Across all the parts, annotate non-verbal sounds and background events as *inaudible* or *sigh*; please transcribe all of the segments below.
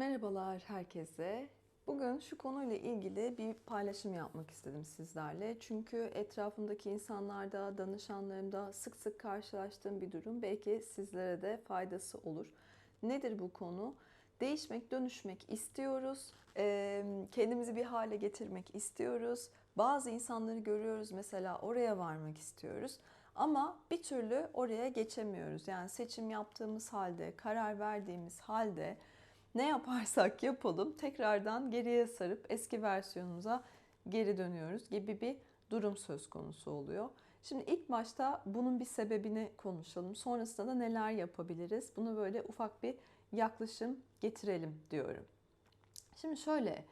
Merhabalar herkese. Bugün şu konuyla ilgili bir paylaşım yapmak istedim sizlerle. Çünkü etrafımdaki insanlarda, danışanlarımda sık sık karşılaştığım bir durum. Belki sizlere de faydası olur. Nedir bu konu? Değişmek, dönüşmek istiyoruz. Kendimizi bir hale getirmek istiyoruz. Bazı insanları görüyoruz mesela oraya varmak istiyoruz. Ama bir türlü oraya geçemiyoruz. Yani seçim yaptığımız halde, karar verdiğimiz halde ne yaparsak yapalım tekrardan geriye sarıp eski versiyonumuza geri dönüyoruz gibi bir durum söz konusu oluyor. Şimdi ilk başta bunun bir sebebini konuşalım. Sonrasında da neler yapabiliriz? Bunu böyle ufak bir yaklaşım getirelim diyorum. Şimdi şöyle,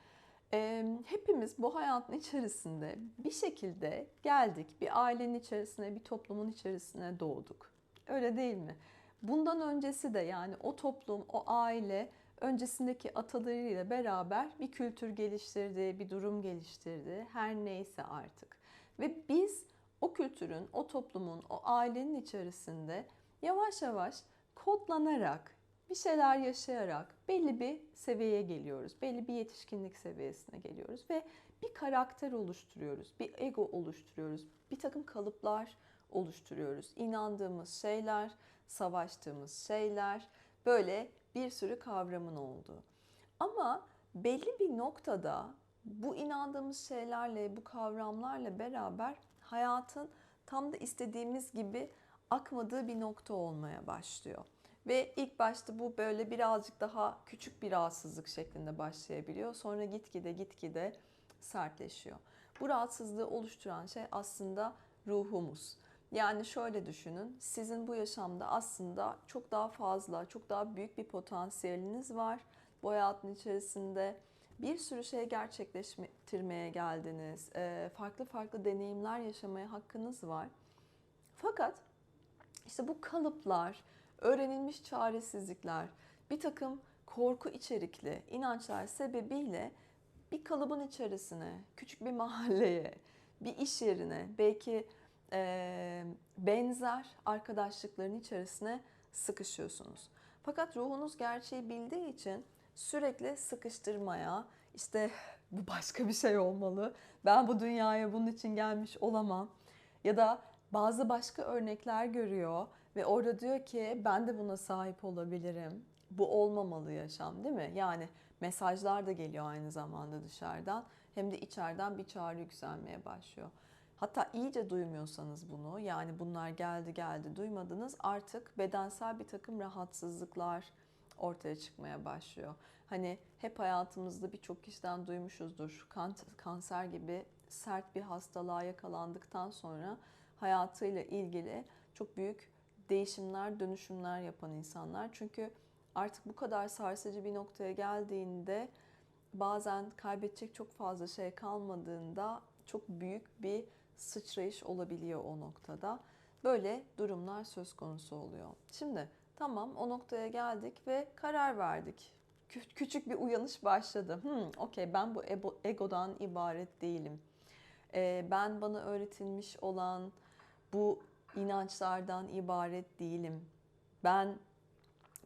hepimiz bu hayatın içerisinde bir şekilde geldik. Bir ailenin içerisine, bir toplumun içerisine doğduk. Öyle değil mi? Bundan öncesi de yani o toplum, o aile öncesindeki atalarıyla beraber bir kültür geliştirdi, bir durum geliştirdi. Her neyse artık. Ve biz o kültürün, o toplumun, o ailenin içerisinde yavaş yavaş kodlanarak, bir şeyler yaşayarak belli bir seviyeye geliyoruz. Belli bir yetişkinlik seviyesine geliyoruz ve bir karakter oluşturuyoruz, bir ego oluşturuyoruz, bir takım kalıplar oluşturuyoruz. İnandığımız şeyler, savaştığımız şeyler, böyle bir sürü kavramın olduğu. Ama belli bir noktada bu inandığımız şeylerle, bu kavramlarla beraber hayatın tam da istediğimiz gibi akmadığı bir nokta olmaya başlıyor. Ve ilk başta bu böyle birazcık daha küçük bir rahatsızlık şeklinde başlayabiliyor. Sonra gitgide gitgide sertleşiyor. Bu rahatsızlığı oluşturan şey aslında ruhumuz. Yani şöyle düşünün, sizin bu yaşamda aslında çok daha fazla, çok daha büyük bir potansiyeliniz var. Bu hayatın içerisinde bir sürü şey gerçekleştirmeye geldiniz. Farklı farklı deneyimler yaşamaya hakkınız var. Fakat işte bu kalıplar, öğrenilmiş çaresizlikler, bir takım korku içerikli inançlar sebebiyle bir kalıbın içerisine, küçük bir mahalleye, bir iş yerine, belki e, benzer arkadaşlıkların içerisine sıkışıyorsunuz. Fakat ruhunuz gerçeği bildiği için sürekli sıkıştırmaya, işte bu başka bir şey olmalı, ben bu dünyaya bunun için gelmiş olamam ya da bazı başka örnekler görüyor ve orada diyor ki ben de buna sahip olabilirim. Bu olmamalı yaşam değil mi? Yani mesajlar da geliyor aynı zamanda dışarıdan hem de içeriden bir çağrı yükselmeye başlıyor. Hatta iyice duymuyorsanız bunu yani bunlar geldi geldi duymadınız artık bedensel bir takım rahatsızlıklar ortaya çıkmaya başlıyor. Hani hep hayatımızda birçok kişiden duymuşuzdur. Kanser gibi sert bir hastalığa yakalandıktan sonra hayatıyla ilgili çok büyük değişimler, dönüşümler yapan insanlar. Çünkü artık bu kadar sarsıcı bir noktaya geldiğinde bazen kaybedecek çok fazla şey kalmadığında çok büyük bir sıçrayış olabiliyor o noktada. Böyle durumlar söz konusu oluyor. Şimdi tamam o noktaya geldik ve karar verdik. Kü- küçük bir uyanış başladı. Hmm, Okey ben bu egodan ibaret değilim. Ee, ben bana öğretilmiş olan bu inançlardan ibaret değilim. Ben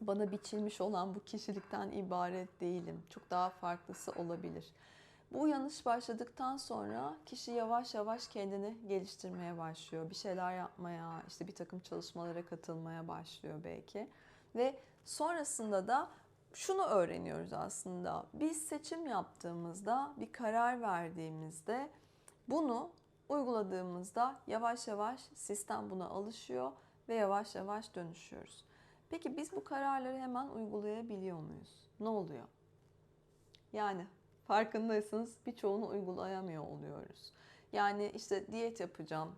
bana biçilmiş olan bu kişilikten ibaret değilim. Çok daha farklısı olabilir. Bu uyanış başladıktan sonra kişi yavaş yavaş kendini geliştirmeye başlıyor. Bir şeyler yapmaya, işte bir takım çalışmalara katılmaya başlıyor belki. Ve sonrasında da şunu öğreniyoruz aslında. Biz seçim yaptığımızda, bir karar verdiğimizde bunu uyguladığımızda yavaş yavaş sistem buna alışıyor ve yavaş yavaş dönüşüyoruz. Peki biz bu kararları hemen uygulayabiliyor muyuz? Ne oluyor? Yani farkındaysanız birçoğunu uygulayamıyor oluyoruz. Yani işte diyet yapacağım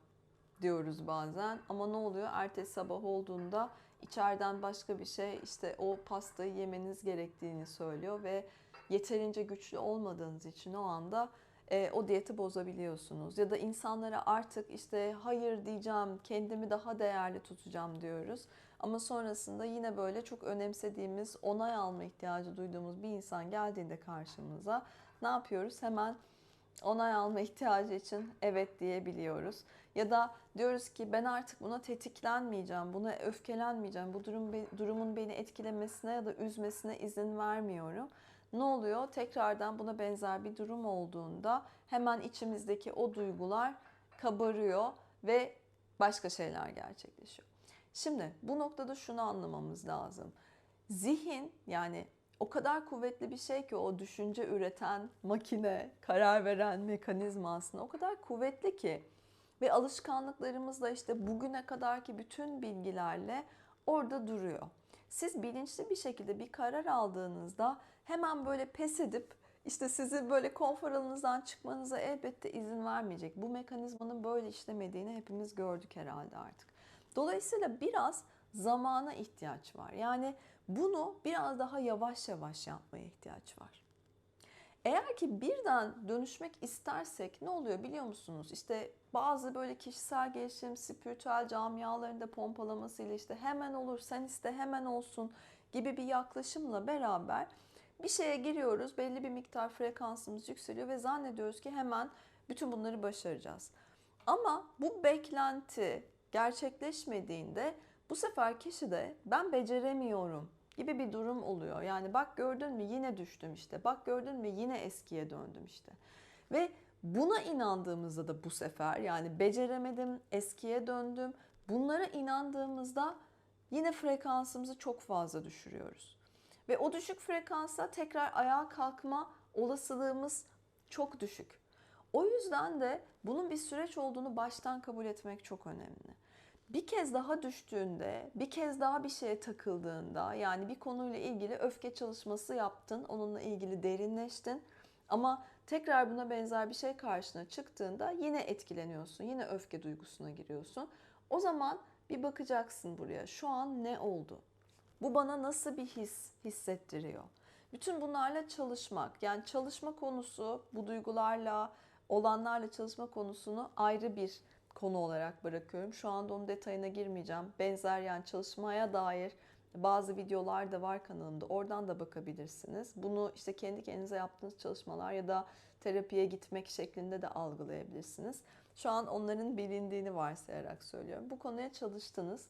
diyoruz bazen ama ne oluyor? Ertesi sabah olduğunda içeriden başka bir şey işte o pastayı yemeniz gerektiğini söylüyor ve yeterince güçlü olmadığınız için o anda e, o diyeti bozabiliyorsunuz. Ya da insanlara artık işte hayır diyeceğim, kendimi daha değerli tutacağım diyoruz. Ama sonrasında yine böyle çok önemsediğimiz, onay alma ihtiyacı duyduğumuz bir insan geldiğinde karşımıza ne yapıyoruz? Hemen onay alma ihtiyacı için evet diyebiliyoruz. Ya da diyoruz ki ben artık buna tetiklenmeyeceğim, buna öfkelenmeyeceğim, bu durum durumun beni etkilemesine ya da üzmesine izin vermiyorum. Ne oluyor? Tekrardan buna benzer bir durum olduğunda hemen içimizdeki o duygular kabarıyor ve başka şeyler gerçekleşiyor. Şimdi bu noktada şunu anlamamız lazım. Zihin yani o kadar kuvvetli bir şey ki o düşünce üreten makine, karar veren mekanizma aslında o kadar kuvvetli ki ve alışkanlıklarımızla işte bugüne kadarki bütün bilgilerle orada duruyor. Siz bilinçli bir şekilde bir karar aldığınızda hemen böyle pes edip işte sizi böyle konfor alanınızdan çıkmanıza elbette izin vermeyecek. Bu mekanizmanın böyle işlemediğini hepimiz gördük herhalde artık. Dolayısıyla biraz zamana ihtiyaç var. Yani bunu biraz daha yavaş yavaş yapmaya ihtiyaç var. Eğer ki birden dönüşmek istersek ne oluyor biliyor musunuz? İşte bazı böyle kişisel gelişim, spiritüel camialarında pompalamasıyla işte hemen olur, sen iste hemen olsun gibi bir yaklaşımla beraber bir şeye giriyoruz, belli bir miktar frekansımız yükseliyor ve zannediyoruz ki hemen bütün bunları başaracağız. Ama bu beklenti gerçekleşmediğinde bu sefer kişi de ben beceremiyorum gibi bir durum oluyor. Yani bak gördün mü yine düştüm işte. Bak gördün mü yine eskiye döndüm işte. Ve buna inandığımızda da bu sefer yani beceremedim, eskiye döndüm. Bunlara inandığımızda yine frekansımızı çok fazla düşürüyoruz. Ve o düşük frekansa tekrar ayağa kalkma olasılığımız çok düşük. O yüzden de bunun bir süreç olduğunu baştan kabul etmek çok önemli bir kez daha düştüğünde, bir kez daha bir şeye takıldığında, yani bir konuyla ilgili öfke çalışması yaptın, onunla ilgili derinleştin ama tekrar buna benzer bir şey karşına çıktığında yine etkileniyorsun, yine öfke duygusuna giriyorsun. O zaman bir bakacaksın buraya. Şu an ne oldu? Bu bana nasıl bir his hissettiriyor? Bütün bunlarla çalışmak, yani çalışma konusu bu duygularla, olanlarla çalışma konusunu ayrı bir konu olarak bırakıyorum. Şu anda onun detayına girmeyeceğim. Benzer yani çalışmaya dair bazı videolar da var kanalımda. Oradan da bakabilirsiniz. Bunu işte kendi kendinize yaptığınız çalışmalar ya da terapiye gitmek şeklinde de algılayabilirsiniz. Şu an onların bilindiğini varsayarak söylüyorum. Bu konuya çalıştınız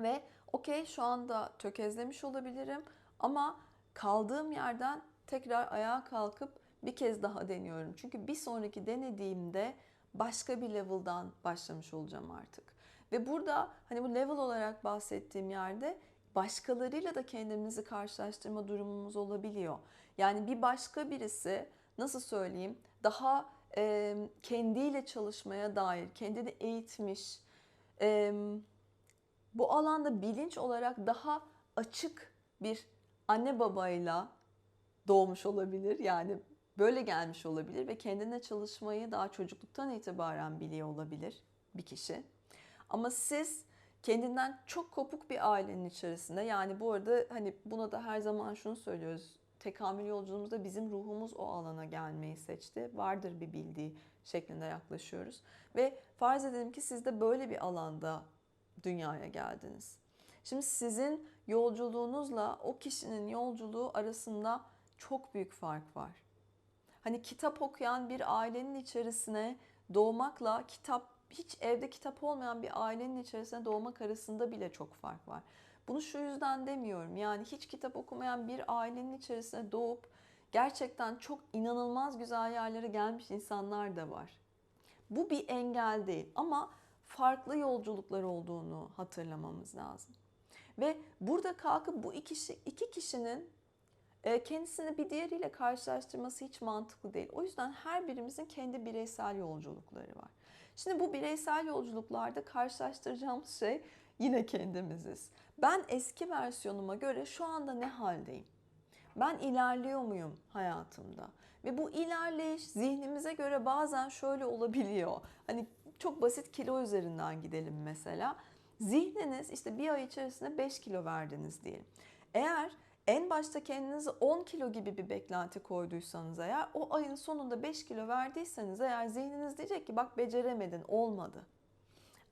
ve okey şu anda tökezlemiş olabilirim ama kaldığım yerden tekrar ayağa kalkıp bir kez daha deniyorum. Çünkü bir sonraki denediğimde başka bir level'dan başlamış olacağım artık. Ve burada hani bu level olarak bahsettiğim yerde başkalarıyla da kendimizi karşılaştırma durumumuz olabiliyor. Yani bir başka birisi nasıl söyleyeyim daha e, kendiyle çalışmaya dair, kendini eğitmiş, e, bu alanda bilinç olarak daha açık bir anne babayla doğmuş olabilir. Yani böyle gelmiş olabilir ve kendine çalışmayı daha çocukluktan itibaren biliyor olabilir bir kişi. Ama siz kendinden çok kopuk bir ailenin içerisinde yani bu arada hani buna da her zaman şunu söylüyoruz. Tekamül yolculuğumuzda bizim ruhumuz o alana gelmeyi seçti. Vardır bir bildiği şeklinde yaklaşıyoruz. Ve farz edelim ki siz de böyle bir alanda dünyaya geldiniz. Şimdi sizin yolculuğunuzla o kişinin yolculuğu arasında çok büyük fark var. Hani kitap okuyan bir ailenin içerisine doğmakla kitap hiç evde kitap olmayan bir ailenin içerisine doğmak arasında bile çok fark var. Bunu şu yüzden demiyorum. Yani hiç kitap okumayan bir ailenin içerisine doğup gerçekten çok inanılmaz güzel yerlere gelmiş insanlar da var. Bu bir engel değil ama farklı yolculuklar olduğunu hatırlamamız lazım. Ve burada kalkıp bu iki, iki kişinin kendisini bir diğeriyle karşılaştırması hiç mantıklı değil. O yüzden her birimizin kendi bireysel yolculukları var. Şimdi bu bireysel yolculuklarda karşılaştıracağımız şey yine kendimiziz. Ben eski versiyonuma göre şu anda ne haldeyim? Ben ilerliyor muyum hayatımda? Ve bu ilerleyiş zihnimize göre bazen şöyle olabiliyor. Hani çok basit kilo üzerinden gidelim mesela. Zihniniz işte bir ay içerisinde 5 kilo verdiniz diyelim. Eğer en başta kendinize 10 kilo gibi bir beklenti koyduysanız eğer o ayın sonunda 5 kilo verdiyseniz eğer zihniniz diyecek ki bak beceremedin olmadı.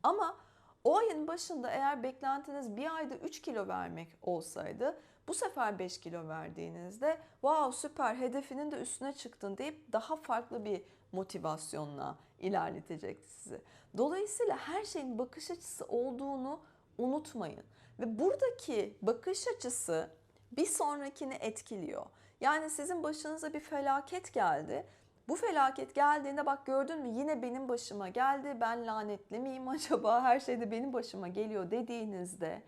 Ama o ayın başında eğer beklentiniz bir ayda 3 kilo vermek olsaydı bu sefer 5 kilo verdiğinizde wow süper hedefinin de üstüne çıktın deyip daha farklı bir motivasyonla ilerletecek sizi. Dolayısıyla her şeyin bakış açısı olduğunu unutmayın. Ve buradaki bakış açısı bir sonrakini etkiliyor. Yani sizin başınıza bir felaket geldi. Bu felaket geldiğinde bak gördün mü yine benim başıma geldi. Ben lanetli miyim *laughs* acaba? Her şey de benim başıma geliyor dediğinizde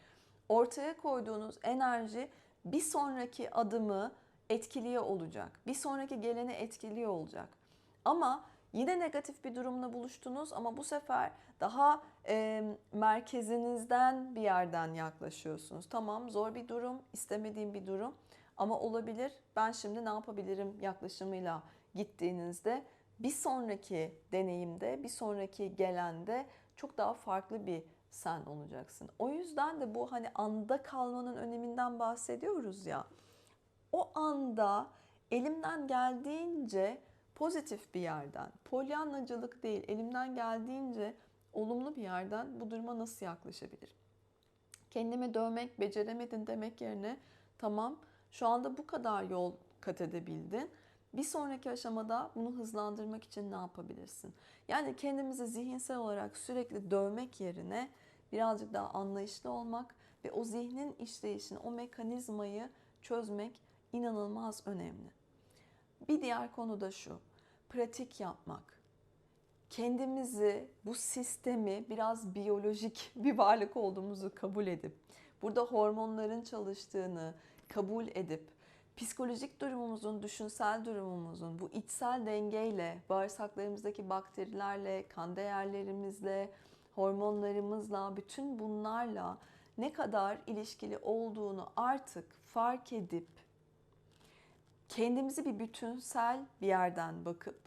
ortaya koyduğunuz enerji bir sonraki adımı etkiliyor olacak. Bir sonraki geleni etkiliyor olacak. Ama yine negatif bir durumla buluştunuz ama bu sefer daha e, merkezinizden bir yerden yaklaşıyorsunuz. Tamam zor bir durum, istemediğim bir durum ama olabilir. Ben şimdi ne yapabilirim yaklaşımıyla gittiğinizde bir sonraki deneyimde, bir sonraki gelende çok daha farklı bir sen olacaksın. O yüzden de bu hani anda kalmanın öneminden bahsediyoruz ya. O anda elimden geldiğince pozitif bir yerden, polyanlacılık değil, elimden geldiğince olumlu bir yerden bu duruma nasıl yaklaşabilirim? Kendimi dövmek, beceremedin demek yerine tamam şu anda bu kadar yol kat edebildin. Bir sonraki aşamada bunu hızlandırmak için ne yapabilirsin? Yani kendimizi zihinsel olarak sürekli dövmek yerine birazcık daha anlayışlı olmak ve o zihnin işleyişini, o mekanizmayı çözmek inanılmaz önemli. Bir diğer konu da şu. Pratik yapmak. Kendimizi, bu sistemi biraz biyolojik *laughs* bir varlık olduğumuzu kabul edip, burada hormonların çalıştığını kabul edip, psikolojik durumumuzun, düşünsel durumumuzun bu içsel dengeyle, bağırsaklarımızdaki bakterilerle, kan değerlerimizle, hormonlarımızla, bütün bunlarla ne kadar ilişkili olduğunu artık fark edip kendimizi bir bütünsel bir yerden bakıp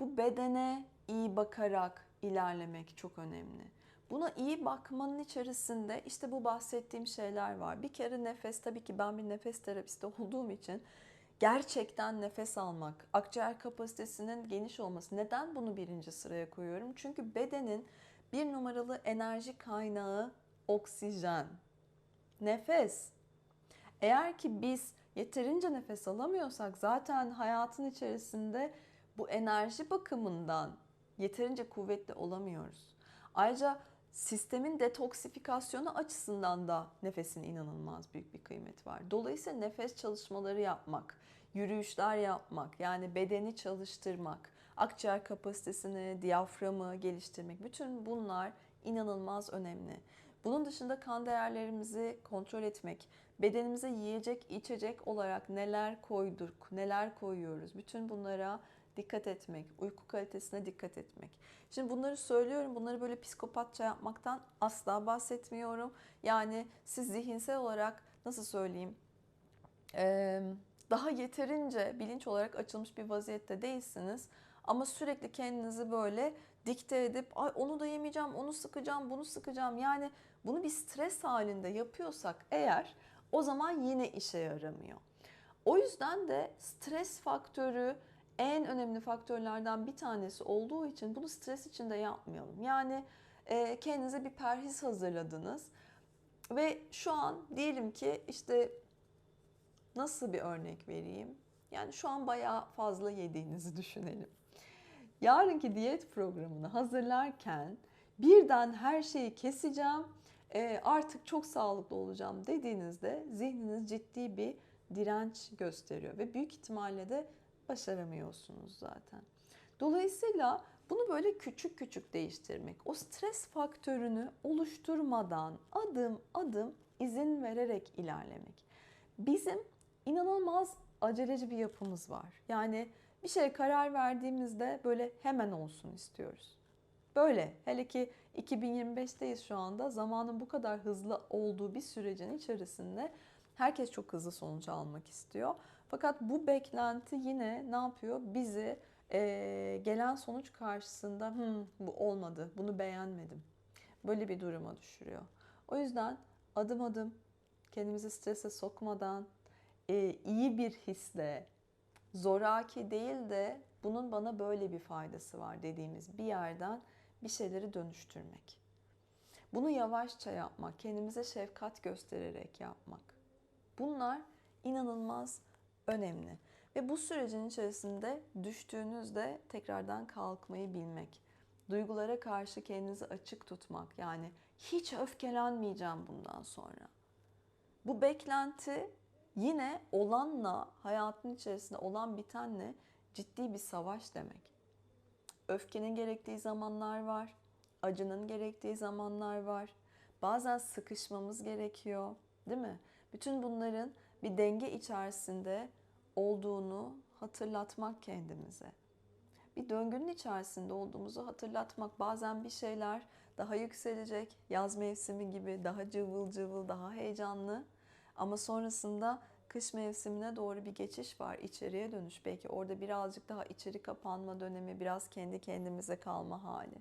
bu bedene iyi bakarak ilerlemek çok önemli. Buna iyi bakmanın içerisinde işte bu bahsettiğim şeyler var. Bir kere nefes tabii ki ben bir nefes terapisti *laughs* olduğum için gerçekten nefes almak, akciğer kapasitesinin geniş olması. Neden bunu birinci sıraya koyuyorum? Çünkü bedenin bir numaralı enerji kaynağı oksijen. Nefes. Eğer ki biz yeterince nefes alamıyorsak zaten hayatın içerisinde bu enerji bakımından yeterince kuvvetli olamıyoruz. Ayrıca sistemin detoksifikasyonu açısından da nefesin inanılmaz büyük bir kıymeti var. Dolayısıyla nefes çalışmaları yapmak, yürüyüşler yapmak, yani bedeni çalıştırmak, akciğer kapasitesini, diyaframı geliştirmek bütün bunlar inanılmaz önemli. Bunun dışında kan değerlerimizi kontrol etmek, bedenimize yiyecek, içecek olarak neler koyduk, neler koyuyoruz, bütün bunlara dikkat etmek, uyku kalitesine dikkat etmek. Şimdi bunları söylüyorum, bunları böyle psikopatça yapmaktan asla bahsetmiyorum. Yani siz zihinsel olarak nasıl söyleyeyim, daha yeterince bilinç olarak açılmış bir vaziyette değilsiniz. Ama sürekli kendinizi böyle dikte edip Ay onu da yemeyeceğim, onu sıkacağım, bunu sıkacağım. Yani bunu bir stres halinde yapıyorsak eğer o zaman yine işe yaramıyor. O yüzden de stres faktörü en önemli faktörlerden bir tanesi olduğu için bunu stres içinde yapmayalım. Yani e, kendinize bir perhiz hazırladınız ve şu an diyelim ki işte nasıl bir örnek vereyim? Yani şu an bayağı fazla yediğinizi düşünelim. Yarınki diyet programını hazırlarken birden her şeyi keseceğim, e, artık çok sağlıklı olacağım dediğinizde zihniniz ciddi bir direnç gösteriyor ve büyük ihtimalle de başaramıyorsunuz zaten. Dolayısıyla bunu böyle küçük küçük değiştirmek, o stres faktörünü oluşturmadan adım adım izin vererek ilerlemek. Bizim inanılmaz aceleci bir yapımız var. Yani bir şeye karar verdiğimizde böyle hemen olsun istiyoruz. Böyle hele ki 2025'teyiz şu anda zamanın bu kadar hızlı olduğu bir sürecin içerisinde herkes çok hızlı sonuç almak istiyor. Fakat bu beklenti yine ne yapıyor? Bizi e, gelen sonuç karşısında bu olmadı, bunu beğenmedim. Böyle bir duruma düşürüyor. O yüzden adım adım kendimizi strese sokmadan e, iyi bir hisle, zoraki değil de bunun bana böyle bir faydası var dediğimiz bir yerden bir şeyleri dönüştürmek. Bunu yavaşça yapmak, kendimize şefkat göstererek yapmak. Bunlar inanılmaz önemli. Ve bu sürecin içerisinde düştüğünüzde tekrardan kalkmayı bilmek. Duygulara karşı kendinizi açık tutmak. Yani hiç öfkelenmeyeceğim bundan sonra. Bu beklenti yine olanla, hayatın içerisinde olan bitenle ciddi bir savaş demek. Öfkenin gerektiği zamanlar var, acının gerektiği zamanlar var. Bazen sıkışmamız gerekiyor, değil mi? Bütün bunların bir denge içerisinde olduğunu hatırlatmak kendimize. Bir döngünün içerisinde olduğumuzu hatırlatmak. Bazen bir şeyler daha yükselecek, yaz mevsimi gibi daha cıvıl cıvıl, daha heyecanlı. Ama sonrasında kış mevsimine doğru bir geçiş var, içeriye dönüş. Belki orada birazcık daha içeri kapanma dönemi, biraz kendi kendimize kalma hali.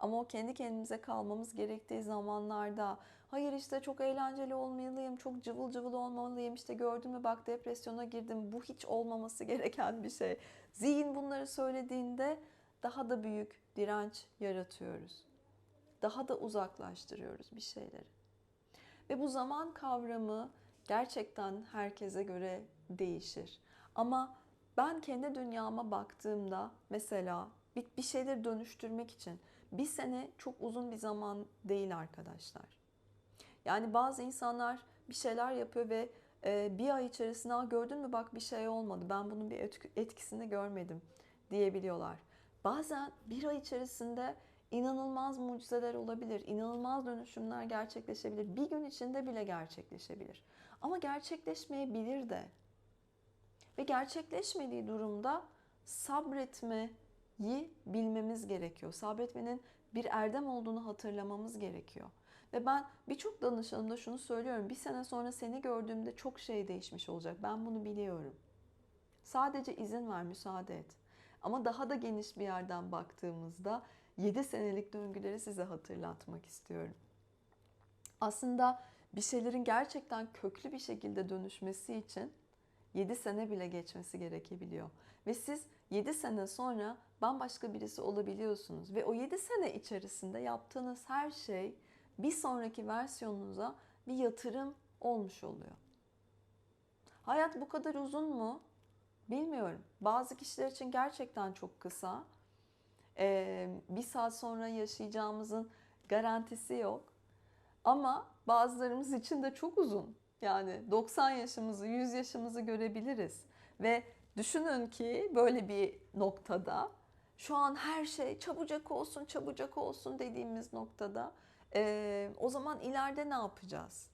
Ama o kendi kendimize kalmamız gerektiği zamanlarda hayır işte çok eğlenceli olmalıyım, çok cıvıl cıvıl olmalıyım, işte gördün mü bak depresyona girdim, bu hiç olmaması *laughs* gereken bir şey. Zihin bunları söylediğinde daha da büyük direnç yaratıyoruz. Daha da uzaklaştırıyoruz bir şeyleri. Ve bu zaman kavramı gerçekten herkese göre değişir. Ama ben kendi dünyama baktığımda mesela bir şeyleri dönüştürmek için bir sene çok uzun bir zaman değil arkadaşlar. Yani bazı insanlar bir şeyler yapıyor ve e, bir ay içerisinde gördün mü bak bir şey olmadı ben bunun bir etkisini görmedim diyebiliyorlar. Bazen bir ay içerisinde inanılmaz mucizeler olabilir, inanılmaz dönüşümler gerçekleşebilir. Bir gün içinde bile gerçekleşebilir. Ama gerçekleşmeyebilir de. Ve gerçekleşmediği durumda sabretmeyi bilmemiz gerekiyor. Sabretmenin bir erdem olduğunu hatırlamamız gerekiyor. Ve ben birçok danışanımda şunu söylüyorum. Bir sene sonra seni gördüğümde çok şey değişmiş olacak. Ben bunu biliyorum. Sadece izin ver, müsaade et. Ama daha da geniş bir yerden baktığımızda 7 senelik döngüleri size hatırlatmak istiyorum. Aslında bir şeylerin gerçekten köklü bir şekilde dönüşmesi için 7 sene bile geçmesi gerekebiliyor. Ve siz 7 sene sonra bambaşka birisi olabiliyorsunuz. Ve o 7 sene içerisinde yaptığınız her şey bir sonraki versiyonunuza bir yatırım olmuş oluyor. Hayat bu kadar uzun mu? Bilmiyorum. Bazı kişiler için gerçekten çok kısa. Bir saat sonra yaşayacağımızın garantisi yok. Ama bazılarımız için de çok uzun. Yani 90 yaşımızı, 100 yaşımızı görebiliriz. Ve düşünün ki böyle bir noktada şu an her şey çabucak olsun, çabucak olsun dediğimiz noktada o zaman ileride ne yapacağız?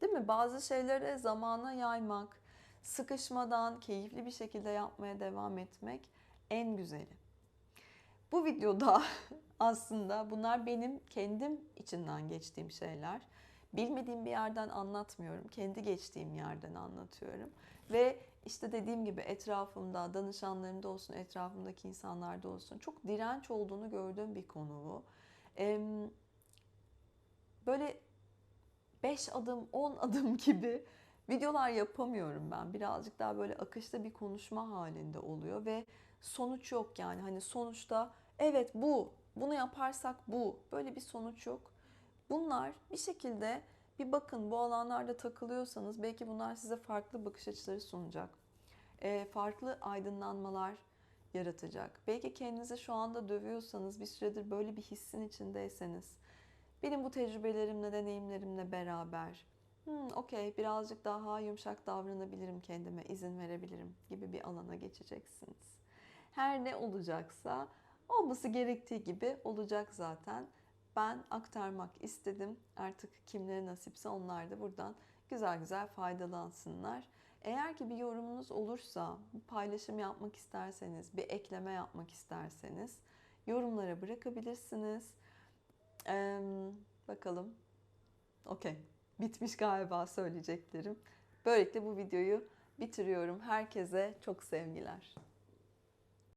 Değil mi? Bazı şeyleri zamana yaymak, sıkışmadan keyifli bir şekilde yapmaya devam etmek en güzeli. Bu videoda *laughs* aslında bunlar benim kendim içinden geçtiğim şeyler. Bilmediğim bir yerden anlatmıyorum. Kendi geçtiğim yerden anlatıyorum. Ve işte dediğim gibi etrafımda, danışanlarımda olsun, etrafımdaki insanlarda olsun çok direnç olduğunu gördüğüm bir konu bu. Böyle 5 adım, 10 *laughs* adım gibi videolar yapamıyorum ben. Birazcık daha böyle akışta bir konuşma halinde oluyor ve sonuç yok yani. Hani sonuçta evet bu, bunu yaparsak bu. Böyle bir sonuç yok. Bunlar bir şekilde bir bakın bu alanlarda takılıyorsanız belki bunlar size farklı bakış açıları sunacak. E, farklı aydınlanmalar yaratacak. Belki kendinizi şu anda dövüyorsanız bir süredir böyle bir hissin içindeyseniz benim bu tecrübelerimle, deneyimlerimle beraber hmm, okey birazcık daha yumuşak davranabilirim kendime, izin verebilirim gibi bir alana geçeceksiniz. Her ne olacaksa olması gerektiği gibi olacak zaten. Ben aktarmak istedim. Artık kimlere nasipse onlar da buradan güzel güzel faydalansınlar. Eğer ki bir yorumunuz olursa, bir paylaşım yapmak isterseniz, bir ekleme yapmak isterseniz yorumlara bırakabilirsiniz. Ee, bakalım. Okey. Bitmiş galiba söyleyeceklerim. Böylelikle bu videoyu bitiriyorum. Herkese çok sevgiler.